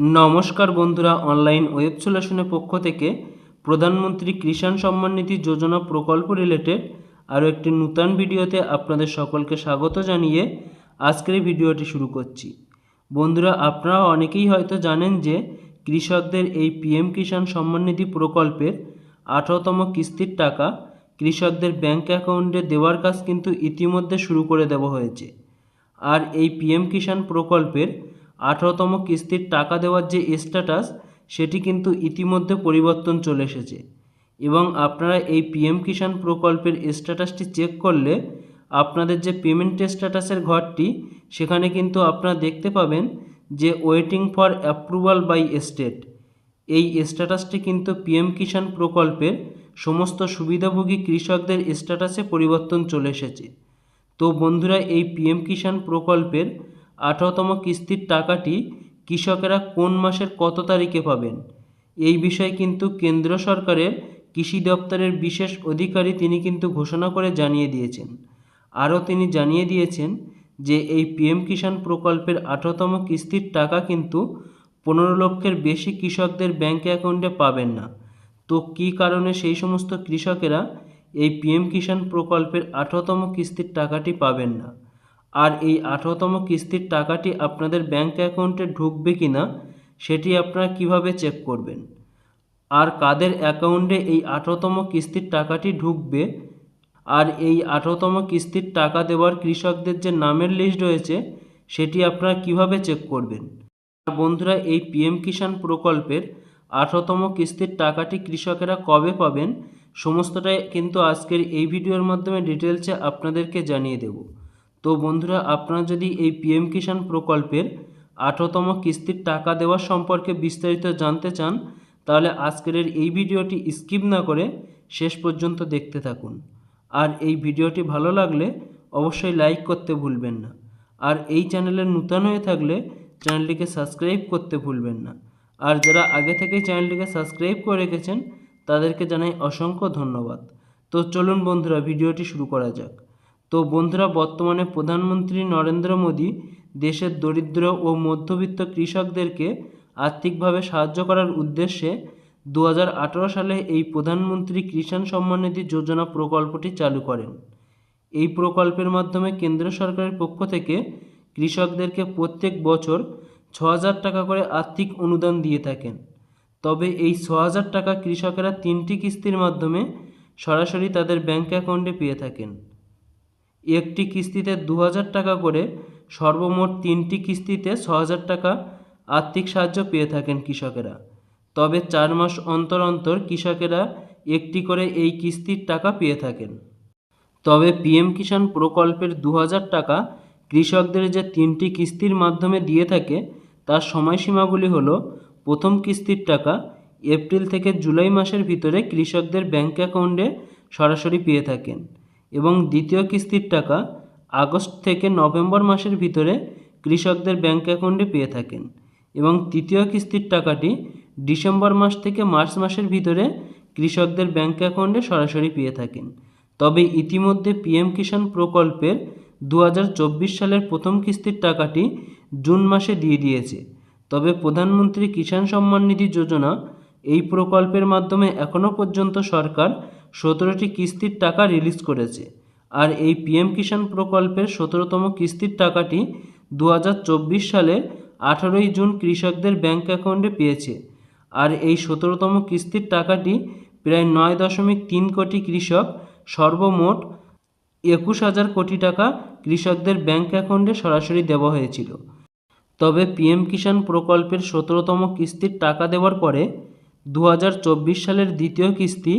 নমস্কার বন্ধুরা online web সলিউশনের পক্ষ থেকে প্রধানমন্ত্রী কিষাণ সম্মান নিধি যোজনা প্রকল্প রিলেটেড আরও একটি নূতন ভিডিওতে আপনাদের সকলকে স্বাগত জানিয়ে আজকের ভিডিওটি শুরু করছি। বন্ধুরা, আপনারা অনেকেই হয়তো জানেন যে কৃষকদের এই পিএম কিষাণ সম্মান নিধি প্রকল্পের আঠারোতম কিস্তির টাকা কৃষকদের ব্যাংক অ্যাকাউন্টে দেওয়ার কাজ কিন্তু ইতিমধ্যে শুরু করে দেওয়া হয়েছে। আর এই পিএম কিষাণ প্রকল্পের আঠারোতম কিস্তির টাকা দেওয়ার যে স্ট্যাটাস সেটি কিন্তু ইতিমধ্যে পরিবর্তন চলে এসেছে। এবং আপনারা এই পিএম কিষাণ প্রকল্পের স্ট্যাটাসটি চেক করলে আপনাদের যে পেমেন্ট স্ট্যাটাসের ঘরটি, সেখানে কিন্তু আপনারা দেখতে পাবেন যে waiting for approval by state এই স্ট্যাটাসটি কিন্তু পিএম কিষাণ প্রকল্পের সমস্ত সুবিধাভোগী কৃষকদের স্ট্যাটাসে পরিবর্তন চলে এসেছে। তো বন্ধুরা, এই পিএম কিষাণ প্রকল্পের আঠারোতম কিস্তির টাকাটি কৃষকেরা কোন মাসের কত তারিখে পাবেন? এই বিষয়ে কিন্তু কেন্দ্র সরকারের কৃষি দপ্তরের বিশেষ অধিকারী তিনি কিন্তু ঘোষণা করে জানিয়ে দিয়েছেন। আরও তিনি জানিয়ে দিয়েছেন যে এই পিএম কিষাণ প্রকল্পের আঠারোতম কিস্তির টাকা কিন্তু পনেরো লক্ষের বেশি কৃষকদের ব্যাঙ্ক অ্যাকাউন্টে পাবেন না। তো কী কারণে সেই সমস্ত কৃষকেরা এই পিএম কিষাণ প্রকল্পের আঠারোতম কিস্তির টাকাটি পাবেন না? আর এই আঠারোতম কিস্তির টাকাটি আপনাদের ব্যাঙ্ক অ্যাকাউন্টে ঢুকবে কি না সেটি আপনারা কীভাবে চেক করবেন? আর কাদের অ্যাকাউন্টে এই আঠারোতম কিস্তির টাকাটি ঢুকবে? আর এই আঠারোতম কিস্তির টাকা দেওয়ার কৃষকদের যে নামের লিস্ট রয়েছে, সেটি আপনারা কীভাবে চেক করবেন? আর বন্ধুরা, এই পিএম কিষাণ প্রকল্পের আঠারোতম কিস্তির টাকাটি কৃষকেরা কবে পাবেন, সমস্তটাই কিন্তু আজকের এই ভিডিওর মাধ্যমে ডিটেলসে আপনাদেরকে জানিয়ে দেব। তো বন্ধুরা, আপনারা যদি এই পিএম কিষাণ প্রকল্পের আঠারোতম কিস্তির টাকা দেওয়া সম্পর্কে বিস্তারিত জানতে চান, তাহলে আজকের এই ভিডিওটি স্কিপ না করে শেষ পর্যন্ত দেখতে থাকুন। আর এই ভিডিওটি ভালো লাগলে অবশ্যই লাইক করতে ভুলবেন না। আর এই চ্যানেলে নূতন হয়ে থাকলে চ্যানেলটিকে সাবস্ক্রাইব করতে ভুলবেন না। আর যারা আগে থেকেই চ্যানেলটিকে সাবস্ক্রাইব করে রেখেছেন, তাদেরকে জানাই অসংখ্য ধন্যবাদ। তো চলুন বন্ধুরা, ভিডিওটি শুরু করা যাক। তো বন্ধুরা, বর্তমানে প্রধানমন্ত্রী নরেন্দ্র মোদী দেশের দরিদ্র ও মধ্যবিত্ত কৃষকদেরকে আর্থিকভাবে সাহায্য করার উদ্দেশ্যে দু হাজার আঠেরো সালে এই প্রধানমন্ত্রী কিষাণ সম্মান নিধি যোজনা প্রকল্পটি চালু করেন। এই প্রকল্পের মাধ্যমে কেন্দ্র সরকারের পক্ষ থেকে কৃষকদেরকে প্রত্যেক বছর ছ টাকা করে আর্থিক অনুদান দিয়ে থাকেন। তবে এই ছ টাকা কৃষকেরা তিনটি কিস্তির মাধ্যমে সরাসরি তাদের ব্যাঙ্ক অ্যাকাউন্টে পেয়ে থাকেন। একটি কিস্তিতে দু হাজার টাকা করে সর্বমোট তিনটি কিস্তিতে ছ টাকা আর্থিক সাহায্য পেয়ে থাকেন কৃষকেরা। তবে চার মাস অন্তর অন্তর কৃষকেরা একটি করে এই কিস্তির টাকা পেয়ে থাকেন। তবে পিএম কিষাণ প্রকল্পের দু হাজার টাকা কৃষকদের যে তিনটি কিস্তির মাধ্যমে দিয়ে থাকে, তার সময়সীমাগুলি হলো প্রথম কিস্তির টাকা এপ্রিল থেকে জুলাই মাসের ভিতরে কৃষকদের ব্যাঙ্ক অ্যাকাউন্টে সরাসরি পেয়ে থাকেন। এবং দ্বিতীয় কিস্তির টাকা আগস্ট থেকে নভেম্বর মাসের ভিতরে কৃষকদের ব্যাঙ্ক অ্যাকাউন্টে পেয়ে থাকেন এবং তৃতীয় কিস্তির টাকাটি ডিসেম্বর মাস থেকে মার্চ মাসের ভিতরে কৃষকদের ব্যাঙ্ক অ্যাকাউন্টে সরাসরি পেয়ে থাকেন। তবে ইতিমধ্যে পিএম কিষাণ প্রকল্পের দু হাজার চব্বিশ সালের প্রথম কিস্তির টাকাটি জুন মাসে দিয়ে দিয়েছে। তবে প্রধানমন্ত্রী কিষাণ সম্মান নিধি যোজনা এই প্রকল্পের মাধ্যমে এখনও পর্যন্ত সরকার সতেরোটি কিস্তির টাকা রিলিজ করেছে। আর এই পিএম কিষাণ প্রকল্পের সতেরোতম কিস্তির টাকাটি দু সালের আঠারোই জুন কৃষকদের ব্যাঙ্ক অ্যাকাউন্টে পেয়েছে। আর এই সতেরোতম কিস্তির টাকাটি প্রায় নয় দশমিক তিন কোটি কৃষক সর্বমোট একুশ হাজার কোটি টাকা কৃষকদের ব্যাঙ্ক অ্যাকাউন্টে সরাসরি দেওয়া হয়েছিল। তবে পিএম কিষাণ প্রকল্পের সতেরোতম কিস্তির টাকা দেওয়ার পরে দু হাজার চব্বিশ সালের দ্বিতীয় কিস্তি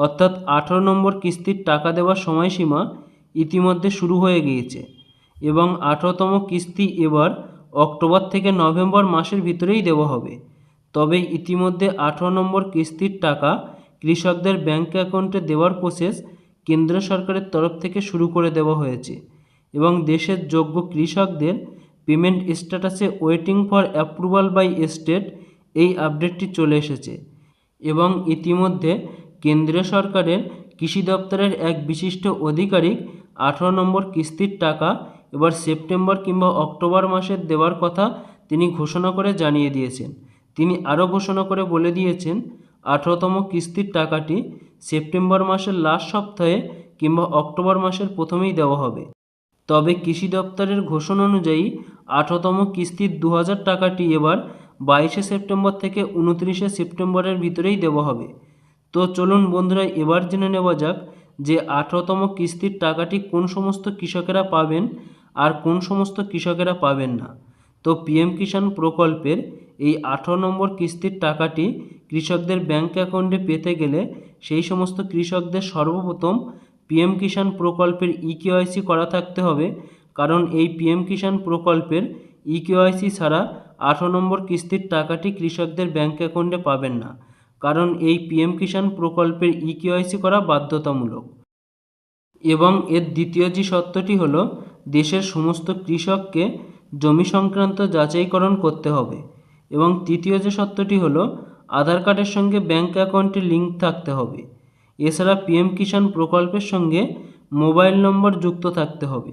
অর্থাৎ আঠারো নম্বর কিস্তির টাকা দেওয়ার সময়সীমা ইতিমধ্যে শুরু হয়ে গিয়েছে এবং আঠারোতম কিস্তি এবার অক্টোবর থেকে নভেম্বর মাসের ভিতরেই দেওয়া হবে। তবে ইতিমধ্যে আঠারো নম্বর কিস্তির টাকা কৃষকদের ব্যাঙ্ক অ্যাকাউন্টে দেওয়ার প্রসেস কেন্দ্র সরকারের তরফ থেকে শুরু করে দেওয়া হয়েছে এবং দেশের যোগ্য কৃষকদের পেমেন্ট স্ট্যাটাসে waiting for approval by state এই আপডেটটি চলে এসেছে এবং ইতিমধ্যে কেন্দ্রীয় সরকারের কৃষি দপ্তরের এক বিশিষ্ট আধিকারিক আঠারো নম্বর কিস্তির টাকা এবার সেপ্টেম্বর কিংবা অক্টোবর মাসের দেওয়ার কথা তিনি ঘোষণা করে জানিয়ে দিয়েছেন। তিনি আরও ঘোষণা করে বলে দিয়েছেন, আঠারোতম কিস্তির টাকাটি সেপ্টেম্বর মাসের লাস্ট সপ্তাহে কিংবা অক্টোবর মাসের প্রথমেই দেওয়া হবে। তবে কৃষি দপ্তরের ঘোষণা অনুযায়ী আঠারোতম কিস্তির দু হাজার টাকাটি এবার বাইশে সেপ্টেম্বর থেকে উনত্রিশে সেপ্টেম্বরের ভিতরেই দেওয়া হবে। তো চলুন বন্ধুরা, এবার জেনে নেওয়া যাক যে আঠারোতম কিস্তির টাকাটি কোন সমস্ত কৃষকেরা পাবেন আর কোন সমস্ত কৃষকেরা পাবেন না। তো পিএম কিষাণ প্রকল্পের এই আঠারো নম্বর কিস্তির টাকাটি কৃষকদের ব্যাংক অ্যাকাউন্টে পেতে গেলে সেই সমস্ত কৃষকদের সর্বপ্রথম পিএম কিষাণ প্রকল্পের ইকেওয়াইসি করা থাকতে হবে। কারণ এই পিএম কিষাণ প্রকল্পের ইকেওয়াইসি ছাড়া আঠারো নম্বর কিস্তির টাকাটি কৃষকদের ব্যাংক অ্যাকাউন্টে পাবেন না। কারণ এই পিএম কিষাণ প্রকল্পের ইকেওয়াইসি করা বাধ্যতামূলক। এবং এর দ্বিতীয় যে সত্যটি হল, দেশের সমস্ত কৃষককে জমি সংক্রান্ত যাচাইকরণ করতে হবে। এবং তৃতীয় যে সত্যটি হলো, আধার কার্ডের সঙ্গে ব্যাঙ্ক অ্যাকাউন্টে লিঙ্ক থাকতে হবে। এছাড়া পিএম কিষাণ প্রকল্পের সঙ্গে মোবাইল নম্বর যুক্ত থাকতে হবে।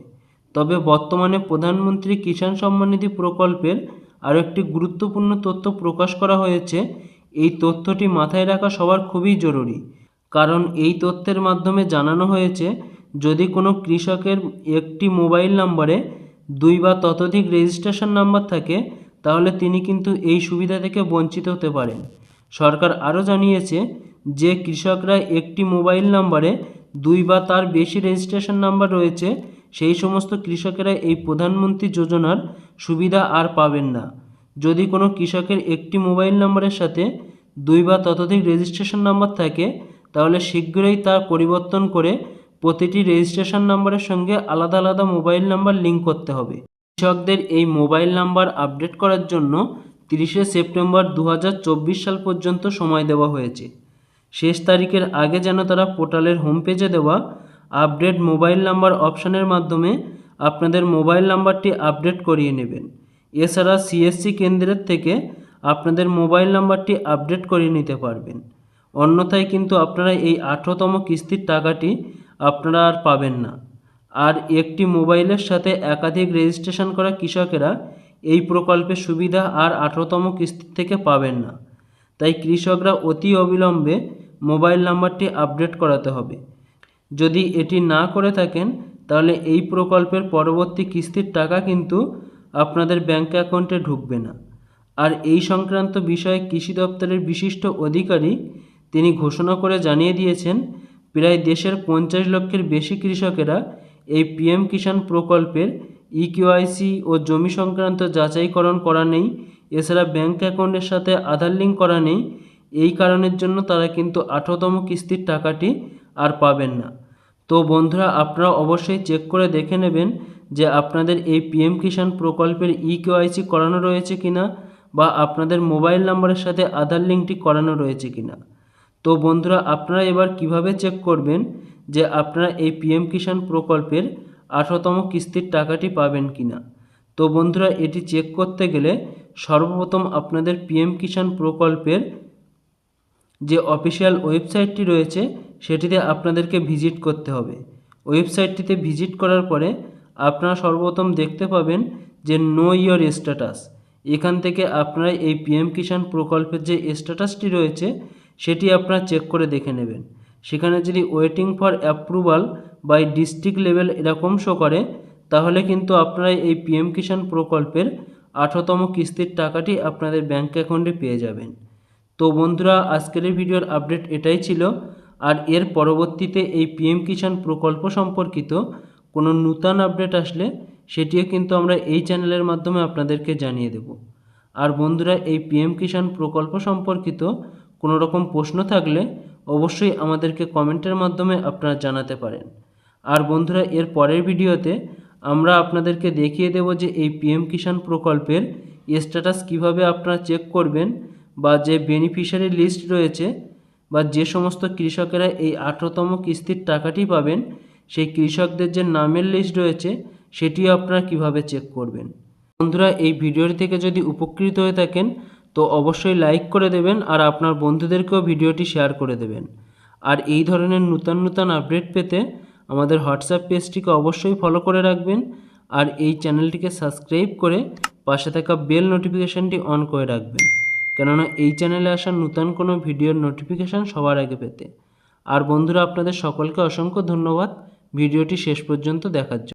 তবে বর্তমানে প্রধানমন্ত্রী কিষাণ সম্মান নিধি প্রকল্পের আরও একটি গুরুত্বপূর্ণ তথ্য প্রকাশ করা হয়েছে এই তথ্যটি মাথায় রাখা সবার খুবই জরুরি। কারণ এই তথ্যের মাধ্যমে জানানো হয়েছে, যদি কোনো কৃষকের একটি মোবাইল নম্বরে দুই বা ততোধিক রেজিস্ট্রেশন নাম্বার থাকে, তাহলে তিনি কিন্তু এই সুবিধা থেকে বঞ্চিত হতে পারেন। সরকার আরও জানিয়েছে যে, কৃষকরা একটি মোবাইল নম্বরে দুই বা তার বেশি রেজিস্ট্রেশন নাম্বার রয়েছে, সেই সমস্ত কৃষকেরা এই প্রধানমন্ত্রী যোজনার সুবিধা আর পাবেন না। যদি কোনো কৃষকের একটি মোবাইল নম্বরের সাথে দুই বা ততোধিক রেজিস্ট্রেশন নাম্বার থাকে, তাহলে শীঘ্রই তা পরিবর্তন করে প্রতিটি রেজিস্ট্রেশন নাম্বারের সঙ্গে আলাদা আলাদা মোবাইল নাম্বার লিঙ্ক করতে হবে। কৃষকদের এই মোবাইল নাম্বার আপডেট করার জন্য তিরিশে সেপ্টেম্বর দু হাজার চব্বিশ সাল পর্যন্ত সময় দেওয়া হয়েছে। শেষ তারিখের আগে যেন তারা পোর্টালের হোম পেজে দেওয়া আপডেট মোবাইল নাম্বার অপশানের মাধ্যমে আপনাদের মোবাইল নাম্বারটি আপডেট করিয়ে নেবেন। এছাড়া সিএসসি কেন্দ্রের থেকে আপনাদের মোবাইল নাম্বারটি আপডেট করিয়ে নিতে পারবেন। অন্যথায় কিন্তু আপনারা এই আঠেরোতম কিস্তির টাকাটি আপনারা আর পাবেন না। আর একটি মোবাইলের সাথে একাধিক রেজিস্ট্রেশন করা কৃষকেরা এই প্রকল্পের সুবিধা আর আঠেরোতম কিস্তির থেকে পাবেন না। তাই কৃষকরা অতি অবিলম্বে মোবাইল নাম্বারটি আপডেট করাতে হবে। যদি এটি না করে থাকেন, তাহলে এই প্রকল্পের পরবর্তী কিস্তির টাকা কিন্তু আপনাদের ব্যাঙ্ক অ্যাকাউন্টে ঢুকবে না। আর এই সংক্রান্ত বিষয়ে কৃষি দপ্তরের বিশিষ্ট অধিকারী তিনি ঘোষণা করে জানিয়ে দিয়েছেন, প্রায় দেশের পঞ্চাশ লক্ষের বেশি কৃষকেরা এই পিএম কিষাণ প্রকল্পের ইকিউআইসি ও জমি সংক্রান্ত যাচাইকরণ করা নেই, এছাড়া ব্যাংক অ্যাকাউন্টের সাথে আধার লিঙ্ক করা নেই, এই কারণের জন্য তারা কিন্তু আঠারোতম কিস্তির টাকাটি আর পাবেন না। তো বন্ধুরা, আপনারা অবশ্যই চেক করে দেখে নেবেন যে আপনাদের এই পিএম কিষাণ প্রকল্পের ইকিউআইসি করানো রয়েছে কিনা। বা আপনাদের মোবাইল নাম্বারের সাথে আধার লিঙ্কটি করানো রয়েছে কিনা। তো বন্ধুরা, আপনারা এবার কীভাবে চেক করবেন যে আপনারা এই পিএম কিষাণ প্রকল্পের আঠারোতম কিস্তির টাকাটি পাবেন কিনা? তো বন্ধুরা, এটি চেক করতে গেলে সর্বপ্রথম আপনাদের পিএম কিষাণ প্রকল্পের যে অফিসিয়াল ওয়েবসাইটটি রয়েছে, সেটিতে আপনাদেরকে ভিজিট করতে হবে। ওয়েবসাইটটিতে ভিজিট করার পরে আপনারা সর্বপ্রথম দেখতে পাবেন যে নো ইয়োর স্ট্যাটাস এখান থেকে আপনারা এই পিএম কিষাণ প্রকল্পের যে স্ট্যাটাসটি রয়েছে, সেটি আপনারা চেক করে দেখে নেবেন। সেখানে যদি waiting for approval by district level এরকম শো করে, তাহলে কিন্তু আপনারা এই পিএম কিষাণ প্রকল্পের আঠারোতম কিস্তির টাকাটি আপনাদের ব্যাঙ্ক অ্যাকাউন্টে পেয়ে যাবেন। তো বন্ধুরা, আজকের ভিডিওর আপডেট এটাই ছিল। আর এর পরবর্তীতে এই পিএম কিষাণ প্রকল্প সম্পর্কিত কোনো নূতন আপডেট আসলে সেটিও কিন্তু আমরা এই চ্যানেলের মাধ্যমে আপনাদেরকে জানিয়ে দেব। আর বন্ধুরা, এই পিএম কিষাণ প্রকল্প সম্পর্কিত কোনো রকম প্রশ্ন থাকলে অবশ্যই আমাদেরকে কমেন্টের মাধ্যমে আপনারা জানাতে পারেন। আর বন্ধুরা, এর পরের ভিডিওতে আমরা আপনাদেরকে দেখিয়ে দেব যে এই পিএম কিষাণ প্রকল্পের স্ট্যাটাস কীভাবে আপনারা চেক করবেন বা যে বেনিফিশিয়ারি লিস্ট রয়েছে বা যে সমস্ত কৃষকেরা এই আঠারোতম কিস্তির টাকাটি পাবেন, সেই কৃষকদের যে নামের লিস্ট রয়েছে সেটিও আপনারা কীভাবে চেক করবেন? বন্ধুরা, এই ভিডিওটি থেকে যদি উপকৃত হয়ে থাকেন, তো অবশ্যই লাইক করে দেবেন আর আপনার বন্ধুদেরকেও ভিডিওটি শেয়ার করে দেবেন। আর এই ধরনের নূতন নূতন আপডেট পেতে আমাদের হোয়াটসঅ্যাপ পেজটিকে অবশ্যই ফলো করে রাখবেন আর এই চ্যানেলটিকে সাবস্ক্রাইব করে পাশে থাকা বেল নোটিফিকেশানটি অন করে রাখবেন। কেননা এই চ্যানেলে আসা নতুন কোনো ভিডিওর নোটিফিকেশান সবার আগে পেতে। আর বন্ধুরা, আপনাদের সকলকে অসংখ্য ধন্যবাদ। ভিডিওটি শেষ পর্যন্ত দেখার জন্য।